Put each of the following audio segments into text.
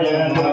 Yeah.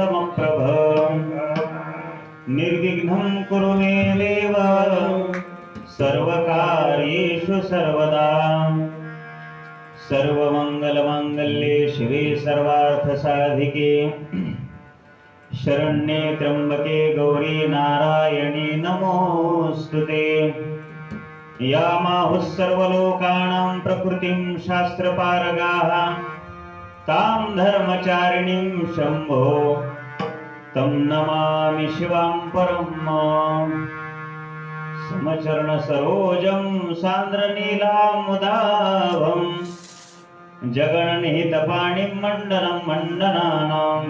समप्रभ निर्विघ्नं कुरु मे देव सर्वकार्येषु सर्वदा सर्वमङ्गलमाङ्गल्ये शिवे सर्वार्थसाधिके शरण्ये त्र्यम्बके गौरी नारायणी नमोऽस्तु ते यामाहुः सर्वलोकानां प्रकृतिं शास्त्रपारगाः तां धर्मचारिणीं शम्भो तं नमामि शिवां परम् समचरणसरोजं सान्द्रनीलामुदाभं जगन्निहितपाणिं मण्डनं मण्डनानां।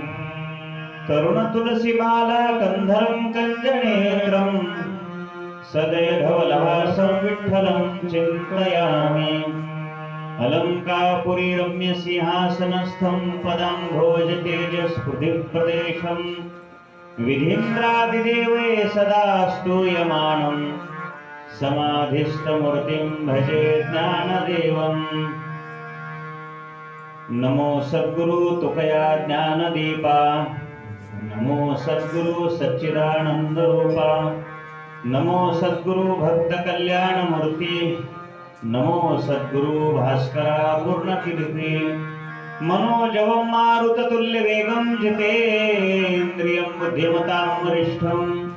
तरुणतुलसीमाला कन्धरं कञ्जनेत्रम् सदैधवलहासं विठ्ठलं चिन्तयामि अलङ्कापुरी रम्यसिंहासनस्थं पदं भोजतेजस्फुटिप्रदेशं विधीन्द्रादिदेवे सदा स्तूयमानं। समाधिस्थमूर्तिं भजे ज्ञानदेवम्। नमो सद्गुरु तुकया ज्ञानदीपा। नमो सद्गुरु सच्चिदानन्दरूपा। नमो सद्गुरु भक्तकल्याणमूर्ति। नमो सद्गुरु भास्करा पूर्णकीर्ती मनोजवं मारुततुल्यवेगं जितेन्द्रियं बुद्धिमतां वरिष्ठं.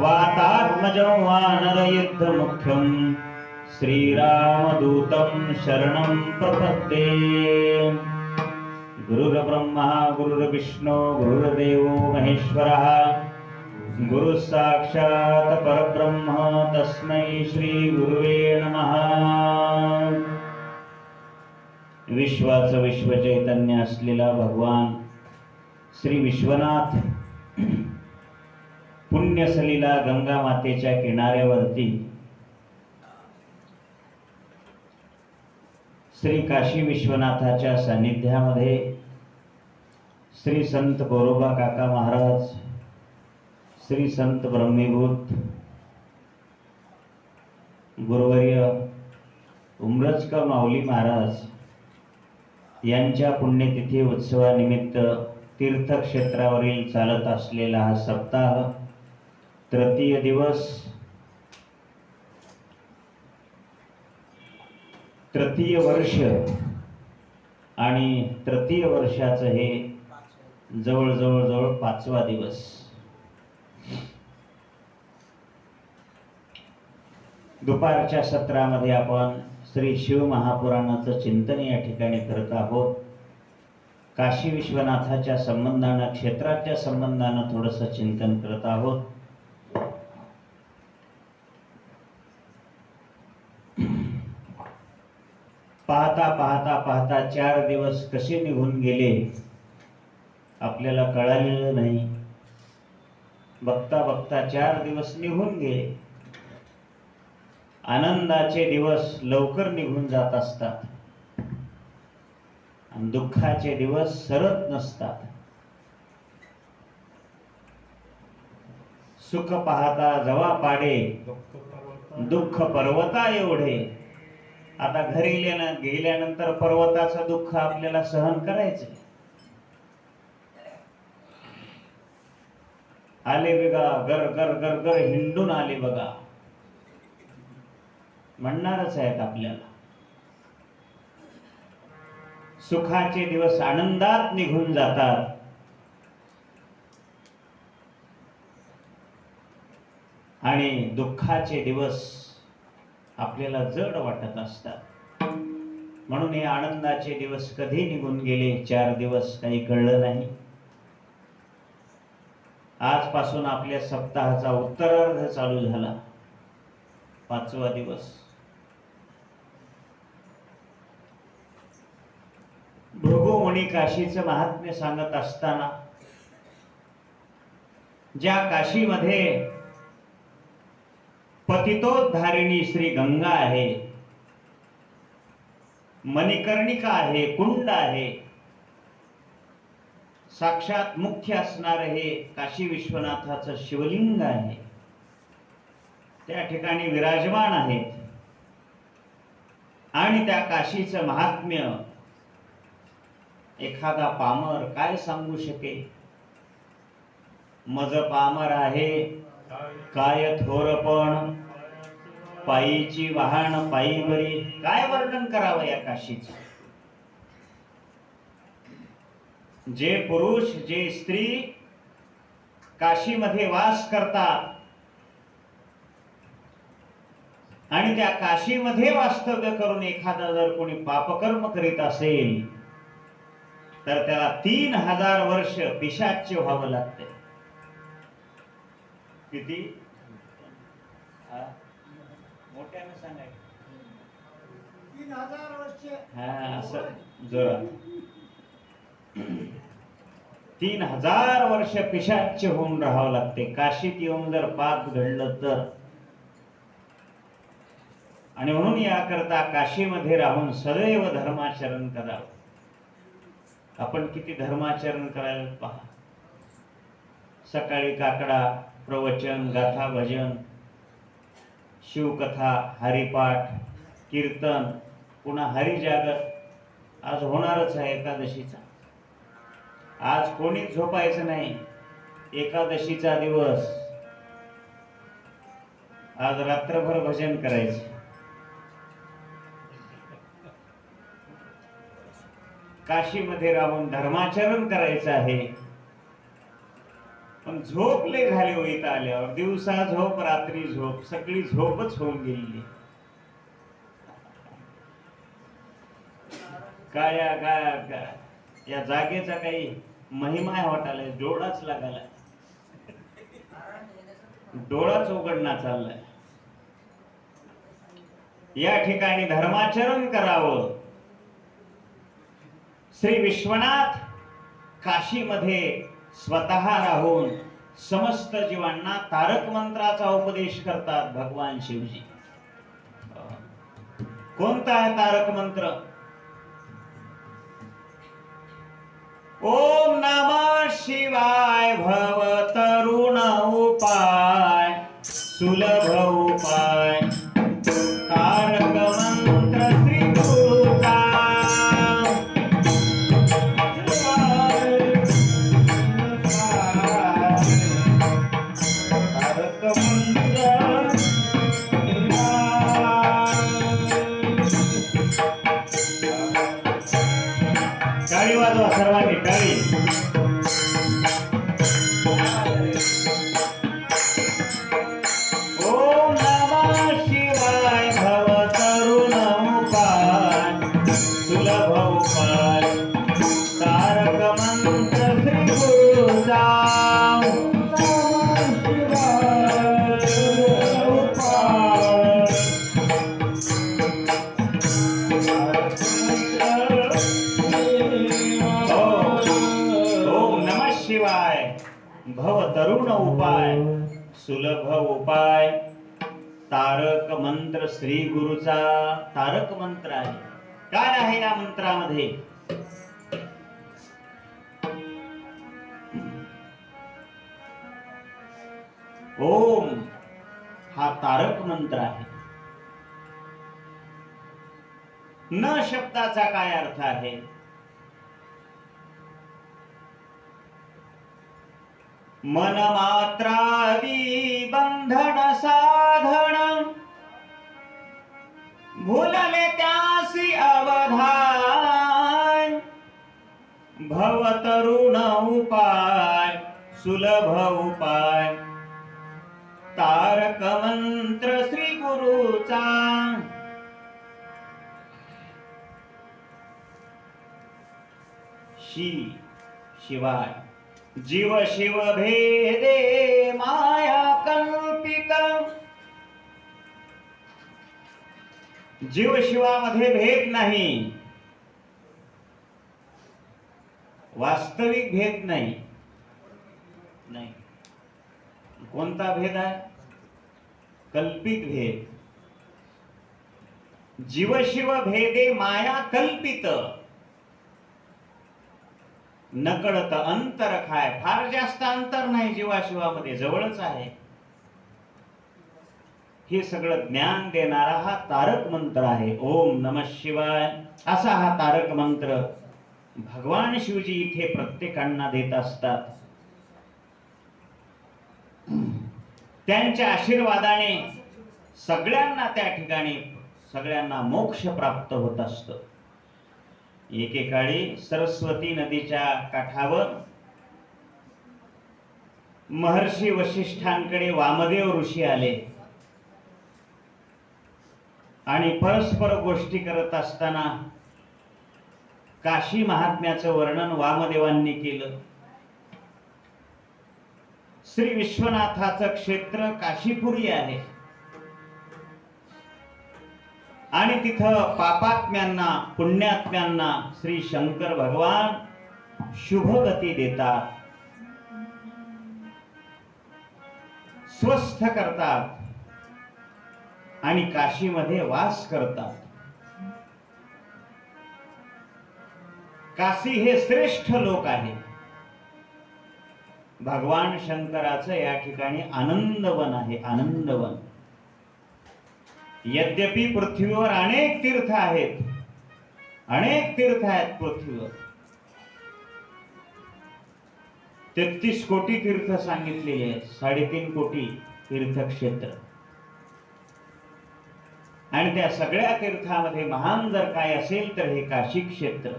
वातात्मजं वानरयुद्धमुख्यं श्रीरामदूतं शरणं प्रपद्ये. गुरुर्ब्रह्मा गुरुर्विष्णो गुरुर्देवो महेश्वरः गुरु साक्षात परब्रह्म तस्मै श्री गुरुवे नमः। विश्वाचं विश्व चैतन्य असलेला भगवान श्री विश्वनाथ पुण्यसलीला गंगा मातेच्या किनाऱ्यावरती श्री काशी विश्वनाथाच्या सान्निध्यामध्ये श्री संत गोरोबा काका महाराज श्री संत ब्रह्मीभूत गुरुवर्य उमरजका माऊली महाराज यांच्या पुण्यतिथी उत्सवानिमित्त तीर्थक्षेत्रावरील चालत असलेला हा सप्ताह तृतीय दिवस तृतीय वर्ष आणि तृतीय वर्षाचं हे जवळजवळ जवळ पाचवा दिवस. दुपारच्या सत्रामध्ये आपण श्री शिव महापुराणाचं चिंतन या ठिकाणी करत आहोत. काशी विश्वनाथाच्या संबंधानं क्षेत्राच्या संबंधानं थोडंसं चिंतन करत आहोत. पाहता पाहता पाहता चार दिवस कसे निघून गेले आपल्याला कळालेलं नाही. बघता बघता चार दिवस निघून गेले. आनंदाचे दिवस लवकर निघून जात असतात. आणि दुःखाचे दिवस सरत नसतात. सुख पाहता जवा पाडे दुःख पर्वता एवढे. आता घरी गेल्यानंतर पर्वताचं दुःख आपल्याला सहन करायचं आले बघा गर गर गर गर हिंडून आले बघा. म्हणणारच आहेत आपल्याला. सुखाचे दिवस आनंदात निघून जातात. आणि दुःखाचे दिवस आपल्याला जड वाटत असतात. म्हणून हे आनंदाचे दिवस कधी निघून गेले चार दिवस काही कळलं नाही. आजपासून आपल्या सप्ताहाचा उत्तरार्ध चालू झाला. पाचवा दिवस. कोणी काशीचं महात्म्य सांगत असताना ज्या काशीमध्ये पतितोद्धारिणी श्री गंगा आहे मणिकर्णिका आहे कुंड आहे साक्षात मुख्य असणार हे काशी विश्वनाथाचं शिवलिंग आहे. त्या ठिकाणी विराजमान आहेत. आणि त्या काशीचं महात्म्य एखादा पामर काय सांगू शके मज पामर आहे काय थोरपण पायीची वाहन पायी बरी. काय वर्णन करावं या काशीच? जे पुरुष जे स्त्री काशीमध्ये वास करतात आणि त्या काशीमध्ये वास्तव्य करून एखादा जर कोणी पापकर्म करीत असेल तर त्याला तीन हजार वर्ष पिशाच्य व्हावं लागते. किती? मोठ्यानं तीन हजार वर्ष. हा असं. जोरात तीन हजार वर्ष पिशाच्य होऊन राहावं लागते. काशीत येऊन जर पाप घडलं तर. आणि म्हणून याकरता काशीमध्ये राहून सदैव धर्माचरण करावं. आपण किती धर्माचरण करायला पहा. सकाळी काकडा प्रवचन गाथा भजन शिवकथा हरिपाठ कीर्तन पुन्हा हरिजागर. आज होणारच आहे एकादशीचा. आज कोणीच झोपायचं नाही. एकादशीचा दिवस. आज रात्रभर भजन करायचं. काशीमध्ये राहून धर्माचरण करायचं आहे. पण झोप लय झाली हो आल्यावर. दिवसा झोप रात्री झोप सगळी झोपच होऊन गेली काया काया काय. या जागेचा काही महिमा आहे वाटायला डोळाच लागला डोळाच उघडणं चाललाय. या ठिकाणी धर्माचरण करावं. श्री विश्वनाथ काशीमध्ये स्वतः राहून समस्त जीवांना तारक मंत्राचा उपदेश करतात भगवान शिवजी. कोणता आहे तारक मंत्र? ओम नमः शिवाय भव तरुण उपाय सुलभ उपाय. मंत्र श्री गुरुचा तारक मंत्र आहे. काय आहे या मंत्रामध्ये? ओम हा तारक मंत्र आहे. न शब्दाचा काय अर्थ आहे? मन मात्रादी बंधन भवतरुण उपाय सुलभ उपाय। तारक मंत्र श्री गुरुचा। शी शिवाय जीव शिव भेदे माया कल्पित। जीव शिवामध्ये भेद नाही. वास्तविक भेद नाही. नाही. कोणता भेद आहे? कल्पित भेद. जीवशिव भेदे माया कल्पित. नकळत अंतर खाय. फार जास्त अंतर नाही जीवाशिवामध्ये जवळच आहे. हे सगळं ज्ञान देणारा हा तारक मंत्र आहे. ओम नम शिवाय. असा हा तारक मंत्र भगवान शिवजी इथे प्रत्येकांना देत असतात. त्यांच्या आशीर्वादाने सगळ्यांना त्या ठिकाणी सगळ्यांना मोक्ष प्राप्त होत असतो. एकेकाळी सरस्वती नदीच्या काठावर महर्षी वशिष्ठांकडे वामदेव ऋषी आले. आणि परस्पर गोष्टी करत असताना काशी महात्म्याचं वर्णन वामदेवांनी केलं. श्री विश्वनाथाचं क्षेत्र काशीपुरी आहे. आणि तिथं पापात्म्यांना पुण्यात्म्यांना श्री शंकर भगवान शुभ गती देतात. स्वस्थ करतात. आणि काशीमध्ये वास करतात. काशी हे श्रेष्ठ लोक आहे. भगवान शंकराचं या ठिकाणी आनंदवन आहे आनंदवन. यद्यपि पृथ्वीवर अनेक तीर्थ आहेत अनेक तीर्थ आहेत पृथ्वीवर. तेहतीस कोटी तीर्थ सांगितलेले आहेत साडेतीन कोटी तीर्थक्षेत्र. आणि त्या सगळ्या तीर्थामध्ये महान जर काय असेल तर हे काशी क्षेत्र.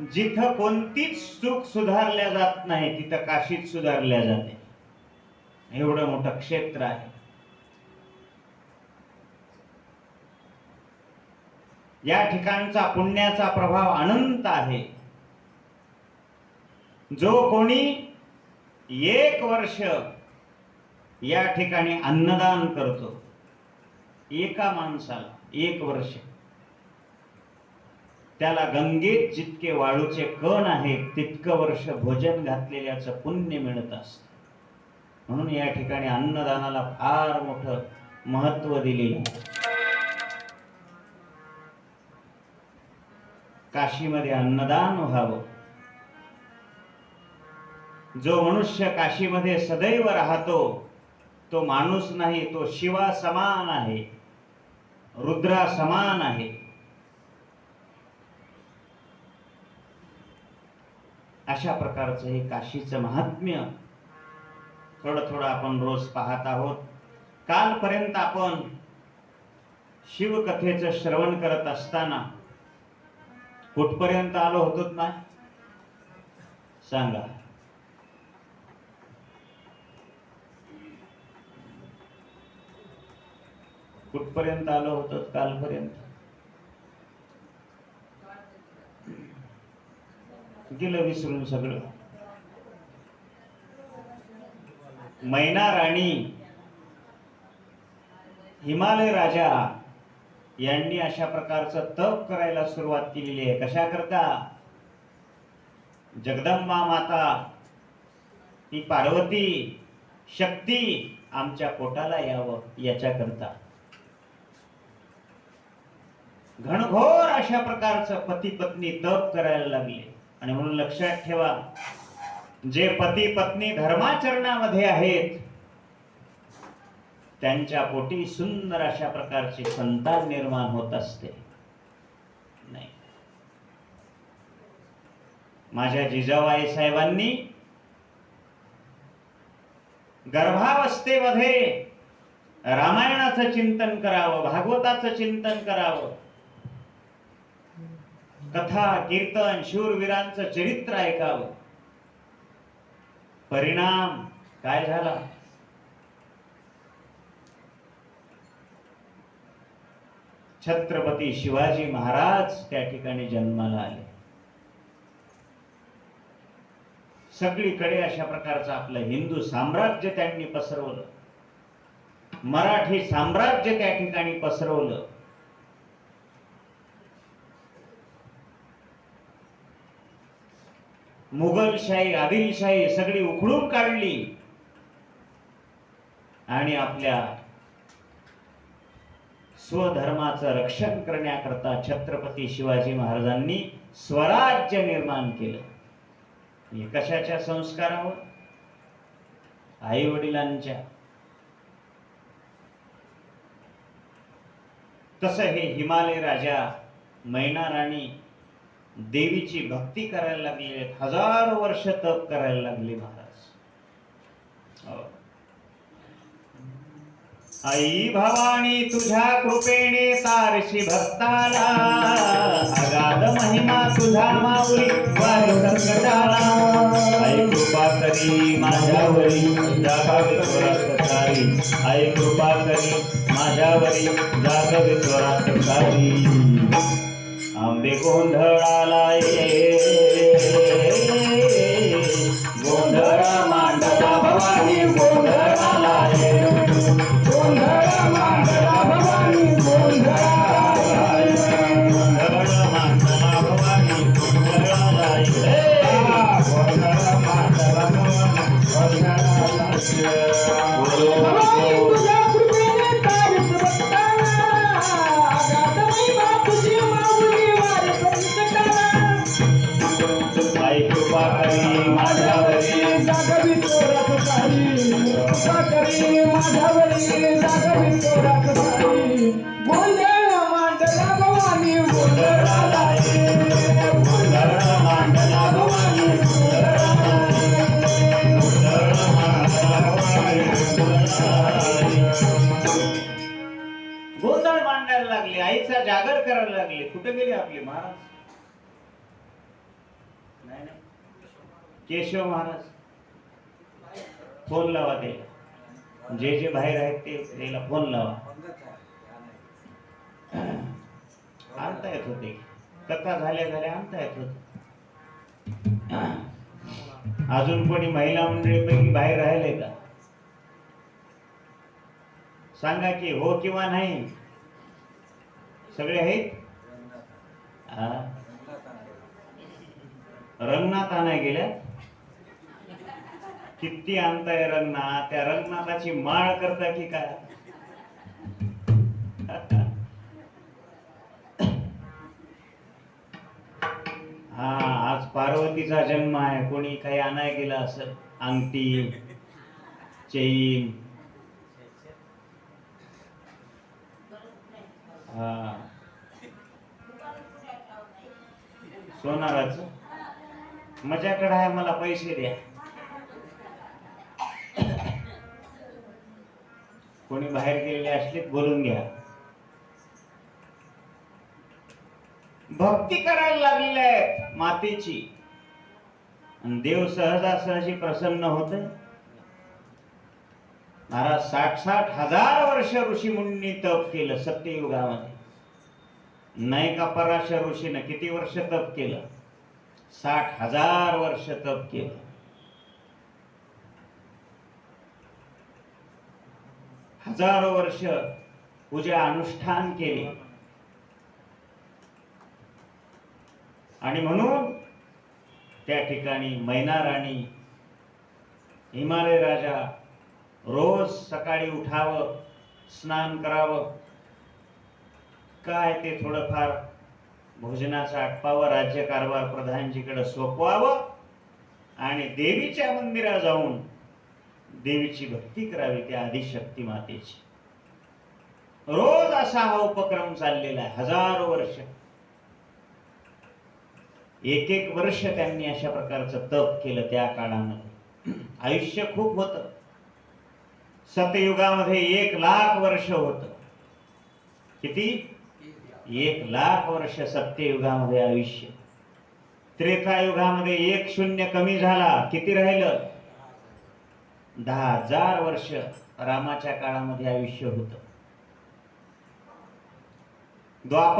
जिथं कोणतीच चूक सुधारल्या जात नाही तिथं काशीत सुधारल्या जाते. एवढं मोठं क्षेत्र आहे. या ठिकाणचा पुण्याचा प्रभाव अनंत आहे. जो कोणी एक वर्ष या ठिकाणी अन्नदान करतो एका माणसाला एक वर्ष. त्याला गंगेत जितके वाळूचे कण आहेत तितकं वर्ष भोजन घातलेल्याचं पुण्य मिळत असत. म्हणून या ठिकाणी अन्नदानाला फार मोठं महत्त्व दिलेलं काशीमध्ये अन्नदान व्हावं. जो मनुष्य काशीमध्ये सदैव राहतो तो माणूस नाही तो शिवा समान आहे रुद्रा समान आहे. अशा प्रकारचं हे काशीचं महात्म्य थोडं थोडं आपण रोज पाहत आहोत. कालपर्यंत आपण शिवकथेचं श्रवण करत असताना कुठपर्यंत आलो होतो ना? सांगा. कुठपर्यंत आलो होतो कालपर्यंत? गेलं विसरून सगळं? मैना राणी हिमालय राजा यांनी अशा प्रकारचं तप करायला सुरुवात केलेली आहे. कशा करता जगदंबा माता ती पार्वती शक्ती आमच्या पोटाला यावं याच्याकरता. घनघोर अशा प्रकारचं पती पत्नी तप करायला लागले. आणि म्हणून लक्षात ठेवा जे पती पत्नी धर्माचरणामध्ये आहेत त्यांच्या पोटी सुंदर अशा प्रकारची संतान निर्माण होत असते. नाही. माझ्या जिजाबाई साहेबांनी गर्भावस्थेमध्ये रामायणाचं चिंतन करावं भागवताचं चिंतन करावं कथा कीर्तन शूरवीरांचं चरित्र ऐकावं. परिणाम काय झाला? छत्रपती शिवाजी महाराज त्या ठिकाणी जन्माला आले. सगळीकडे अशा प्रकारचं आपलं हिंदू साम्राज्य त्यांनी पसरवलं. मराठी साम्राज्य त्या ठिकाणी पसरवलं. मुघलशाही आदिलशाही सगळी उखडून काढली. आणि आपल्या स्वधर्माचं रक्षण करण्याकरता छत्रपती शिवाजी महाराजांनी स्वराज्य निर्माण केलं. हे कशाच्या संस्कारावर? आई वडिलांच्या तसं हे हिमालय राजा मैना राणी देवीची भक्ती करायला लागले हजारो वर्ष तप करायला लागले महाराज. हो. आई भवानी तुझ्या कृपेने तारशी भक्ताला अगाध महिमा तुझा माऊली आई कृपा करी माझ्यावरी जागावे सारी. आई कृपा करी माझ्यावरी जागावे थोरात सारी. आंबे गोंधळाला ये. गोंधळ मांडायला लागले आईचा जागर करायला लागले. कुठे गेले आपले महाराज? नाही नाही. केशव महाराज. फोन लावा ते जे जे बाहेर आहेत ते त्याला फोन लावा. आणता येत होते. कथा झाल्या झाल्या आणता येत होते. अजून कोणी महिला मंडळीपैकी बाहेर राहिले का? सांगा की हो किंवा नाही. सगळे आहेत? हा. रंगनाथ आणाय गेल्या किती आणताय रंगनाथ. त्या रंगनाथाची माळ करता की काय? हा आज पार्वतीचा जन्म आहे. कोणी काही आणाय गेला असं अंगठी चैन हा. सोनाराच. माझ्याकडे आहे मला पैसे द्या. कोणी बाहेर गेलेले असले बोलून घ्या. भक्ती करायला लागलेल्या आहेत मातेची. देव सहजासहजी प्रसन्न होत महाराज साठ साठ हजार वर्ष ऋषी मुनी तप केलं सत्ययुगामध्ये. नाही का पराशर ऋषीनं किती वर्ष तप केलं? साठ हजार वर्ष तप केलं. हजारो वर्ष पूजा अनुष्ठान केले. आणि म्हणून त्या ठिकाणी मैना राणी हिमालय राजा रोज सकाळी उठावं स्नान करावं. काय ते थोडंफार भोजनाचा आटपावं राज्यकारभार प्रधानजीकडे सोपवावं आणि देवीच्या मंदिरात जाऊन देवीची भक्ती करावी त्या आदिशक्ती मातेची. रोज असा हा उपक्रम चाललेला आहे हजारो वर्ष. एक एक वर्ष त्यांनी अशा प्रकारचं तप केलं त्या काळामध्ये. आयुष्य खूप होत. सतयुगामध्ये एक लाख वर्ष होत. किती? एक लाख वर्ष सत्ययुगामध्ये आयुष्य. त्रेतायुगामध्ये एक शून्य कमी झाला. किती राहिलं? दहा हजार वर्ष रामाच्या काळामध्ये आयुष्य होत. द्वापर